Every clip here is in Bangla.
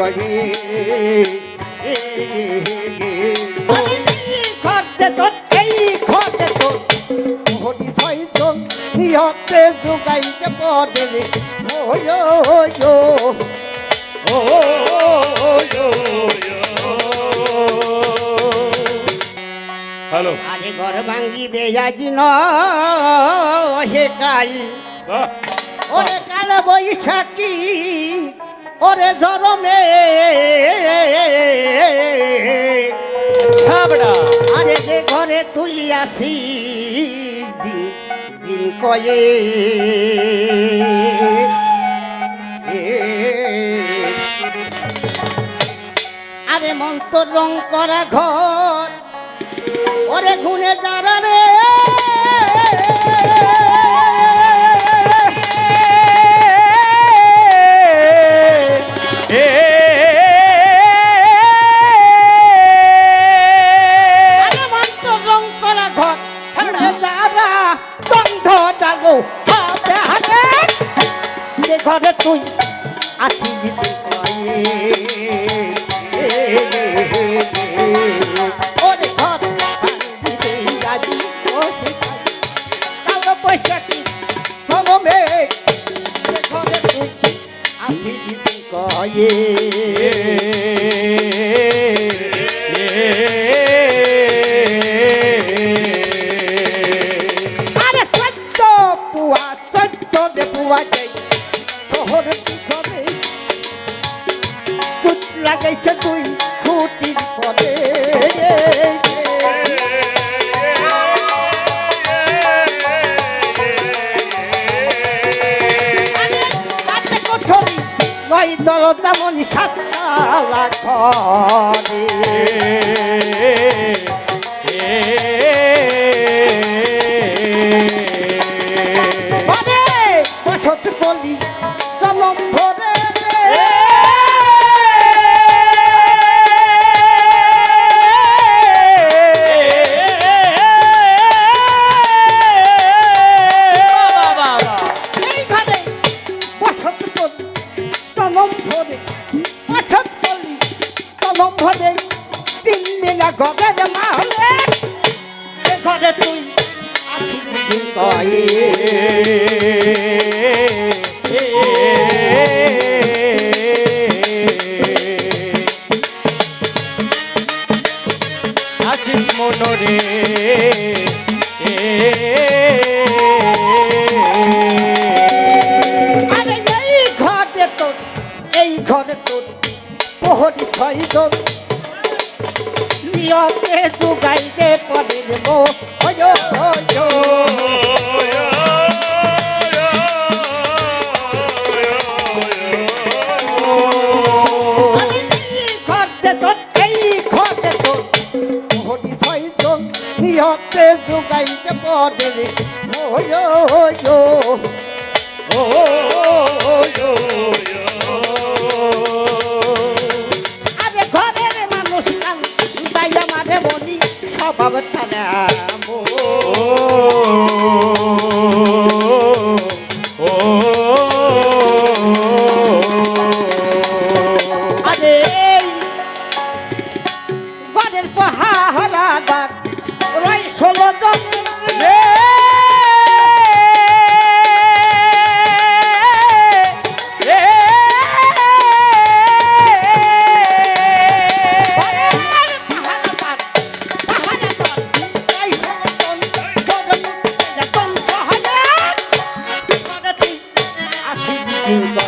কয়ে খরচে তোর এই খরচে তোর মোহরি সৈতন নিহতে যোগাইতে পড়ে ও ও হ্যালো। আরে ঘর ভাঙ্গিবে আজি ন হে কাল ওরে কাল বৈশাখী ওরে জরমে। ছাবড়া আরে যে ঘরে তুই আছি দিন কয়ে। আরে মন্ত রং করা ঘর। তেমন সাতটা লাখরে ঘরে তোর প্রহরী ছয়জন। নিয়তে যোগাইতে পরে দেব ওয় ওয় আরে এই ঘরে তোর, এই ঘরে আরে ঘরের মানুষ তাই আমারে বলি স্বভাব তারা ঘর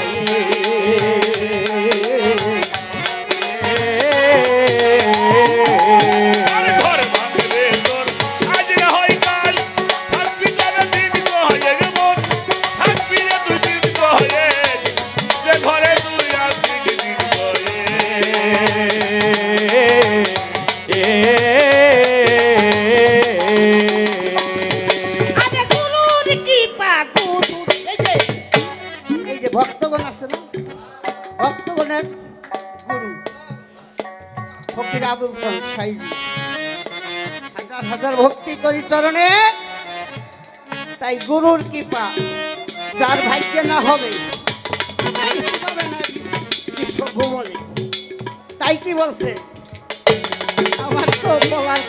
ভক্তগণের গুরু ফকির আবুল হাজার হাজার ভক্তি করি চরণে, তাই গুরুর কৃপা, যার না হবে, তাই কি বলছে? আমার তো বলার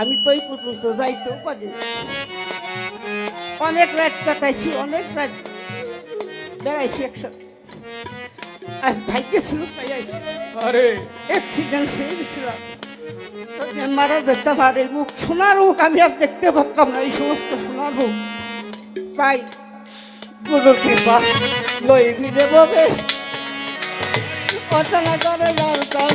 আমি তো এই পর্যন্ত যাইতেও পারি অনেক রাত কাটাইছি, অনেক রাত বেড়াইছি একসাথে। আজ ভাগ্যে শুরু আইসি। আরে। অ্যাক্সিডেন্ট হয়ে গেছিল। মারা দেখতে পারে মুখ সোনার হোক আমি আর দেখতে পারতাম না এই সমস্ত সোনার হোক তাই গুরুর কৃপা লই মিলে ববে। অচনা করে যার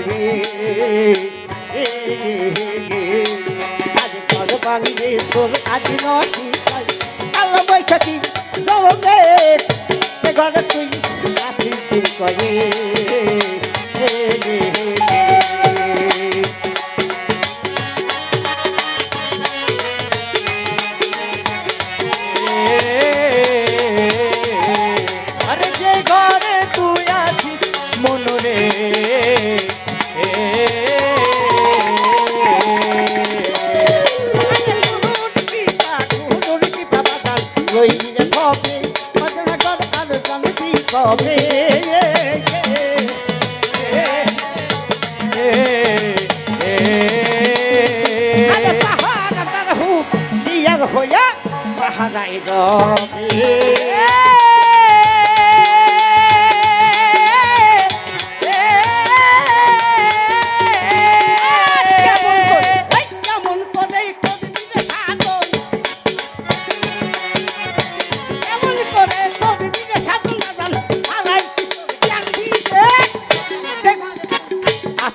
করে আজ ঘর ভাঙবে তোর আজ নটি কাল বৈশাখী যে ঘরে তুই করে জিয়ার হইয়া পাহাড়াই রবে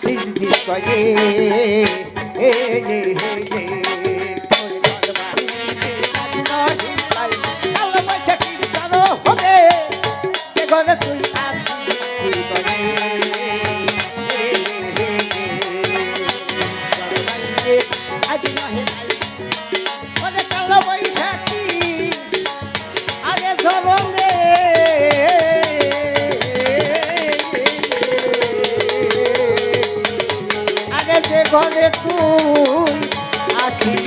সিদ্ধি করে হে হে হে এখন আখির